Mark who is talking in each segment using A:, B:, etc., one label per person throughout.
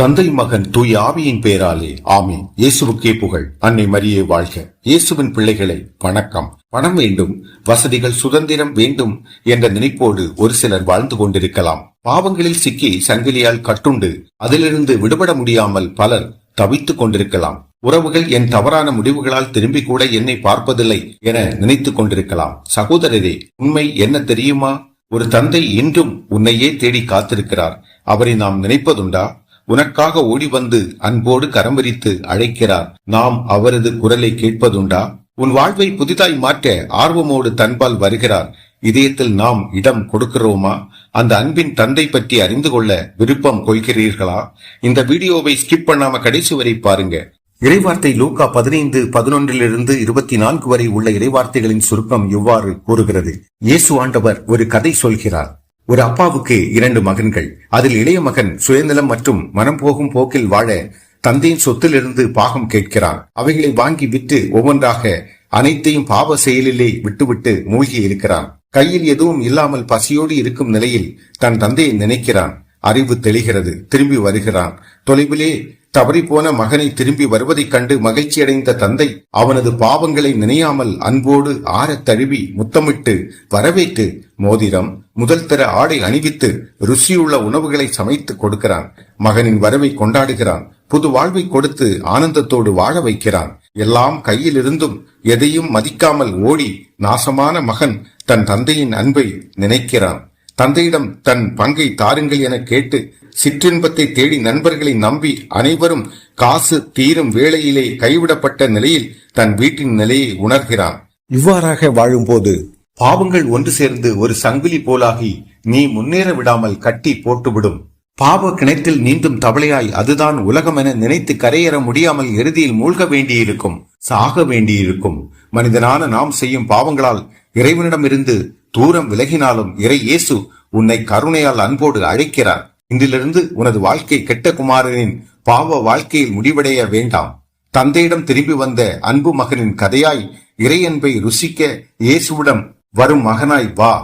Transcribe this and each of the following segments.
A: தந்தை மகன் தூய் ஆவியின் பெயராலே ஆமீன். இயேசுவுக்கே புகழ். அன்னை மரியே வாழ்க. இயேசுவின் பிள்ளைகளை வணக்கம். பணம் வேண்டும் வசதிகள் சுதந்திரம் வேண்டும் என்ற நினைப்போடு ஒரு சிலர் வாழ்ந்து கொண்டிருக்கலாம். பாவங்களில் சிக்கி சங்கிலியால் கட்டுண்டு அதிலிருந்து விடுபட முடியாமல் பலர் தவித்துக் கொண்டிருக்கலாம். உறவுகள் என் தவறான முடிவுகளால் திரும்பி கூட என்னை பார்ப்பதில்லை என நினைத்துக் கொண்டிருக்கலாம். சகோதரரே உண்மை என்ன தெரியுமா? ஒரு தந்தை இன்றும் உன்னையே தேடி காத்திருக்கிறார். அவரை நாம் நினைப்பதுண்டா? உனக்காக ஓடி வந்து அன்போடு கரம் விரித்து அழைக்கிறார். நாம் அவரது குரலை கேட்பதுண்டா? உன் வாழ்வை புதிதாய் மாற்ற ஆர்வமோடு தன்பால் வருகிறார். இதயத்தில் நாம் இடம் கொடுக்கிறோமா? அந்த அன்பின் தந்தை பற்றி அறிந்து கொள்ள விருப்பம் கொள்கிறீர்களா? இந்த வீடியோவை ஸ்கிப் பண்ணாம கடைசி வரை பாருங்க. இறைவார்த்தை லூக்கா பதினைந்து பதினொன்றிலிருந்து இருபத்தி நான்கு வரை உள்ள இறைவார்த்தைகளின் சுருக்கம் இவ்வாறு கூறுகிறது. இயேசு ஆண்டவர் ஒரு கதை சொல்கிறார். ஒரு அப்பாவுக்கு இரண்டு மகன்கள். அதில் இளைய மகன் சுயநலம் மற்றும் மனம் போகும் போக்கில் வாழ தந்தையின் சொத்திலிருந்து பாகம் கேட்கிறான். அவைகளை வாங்கி விட்டு ஒவ்வொன்றாக அனைத்தையும் பாவ செயலிலே விட்டுவிட்டு மூழ்கி இருக்கிறான். கையில் எதுவும் இல்லாமல் பசியோடு இருக்கும் நிலையில் தன் தந்தையை நினைக்கிறான். அறிவு தெளிகிறது. திரும்பி வருகிறான். தொலைவிலே தவறிப்போன மகனை திரும்பி வருவதைக் கண்டு மகிழ்ச்சியடைந்த தந்தை அவனது பாவங்களை நினையாமல் அன்போடு ஆறத் தழுவி முத்தமிட்டு வரவேற்று மோதிரம் முதல் தர ஆடை அணிவித்து ருசியுள்ள உணவுகளை சமைத்து கொடுக்கிறான். மகனின் வரவை கொண்டாடுகிறான். புது வாழ்வை கொடுத்து ஆனந்தத்தோடு வாழ வைக்கிறான். எல்லாம் கையில் இருந்தும் எதையும் மதிக்காமல் ஓடி நாசமான மகன் தன் தந்தையின் அன்பை நினைக்கிறான். தந்தையிடம் தன் பங்கை தாருங்கள் என கேட்டு சிற்றின்பத்தை தேடி நண்பர்களை நம்பி அனைவரும் காசு தீரும் வேளையிலே கைவிடப்பட்ட நிலையில் தன் வீட்டின் நிலையை உணர்கிறான். இவ்வாறாக வாழும்போது பாவங்கள் ஒன்று சேர்ந்து ஒரு சங்கிலி போலாகி நீ முன்னேற விடாமல் கட்டி போட்டுவிடும். பாவ கிணற்றில் நீந்தும் தவளையாய் அதுதான் உலகம் என நினைத்து கரையேற முடியாமல் இறுதியில் மூழ்க வேண்டியிருக்கும் சாக வேண்டியிருக்கும். மனிதனான நாம் செய்யும் பாவங்களால் இறைவனிடமிருந்து தூரம் விலகினாலும் இறை இயேசு உன்னை கருணையால் அன்போடு அழைக்கிறார். இன்றிலிருந்து உனது வாழ்க்கை கெட்ட குமாரனின் பாவ வாழ்க்கையில் முடிவடைய வேண்டாம். தந்தையிடம் திரும்பி வந்த அன்பு மகனின் கதையாய் இறையன்பை ருசிக்க இயேசுவிடம் வரும் மகனாய் வா.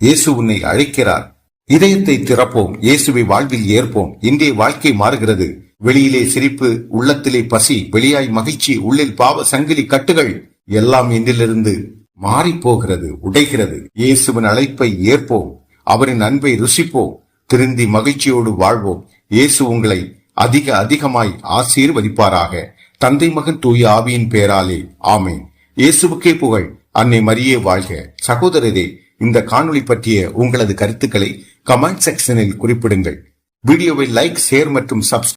A: இயேசு உன்னை அழைக்கிறார். இதயத்தை திறப்போம். இயேசுவை வாழ்வில் ஏற்போம். இன்றைய வாழ்க்கை மாறுகிறது. வெளியிலே சிரிப்பு உள்ளத்திலே பசி வெளியாய் மகிழ்ச்சி உள்ளில் பாவ சங்கிலி கட்டுகள் எல்லாம் இன்றிலிருந்து மாறி போகிறது உடைகிறது. இயேசுவின் அழைப்பை ஏற்போம். அவரின் அன்பை ருசிப்போம். திருந்தி மகிழ்ச்சியோடு வாழ்வோம். இயேசு உங்களை அதிக அதிகமாய் ஆசீர்வதிப்பாராக. தந்தை மகன் தூய ஆவியின் பேராலே. ஆமேன். இயேசுவுக்கே புகழ். அன்னை மரியே வாழ்க. சகோதரரே இந்த காணொளி பற்றிய உங்களது கருத்துக்களை கமெண்ட் செக்ஷனில் குறிப்பிடுங்கள். வீடியோவை லைக் ஷேர் மற்றும் சப்ஸ்கிரைப்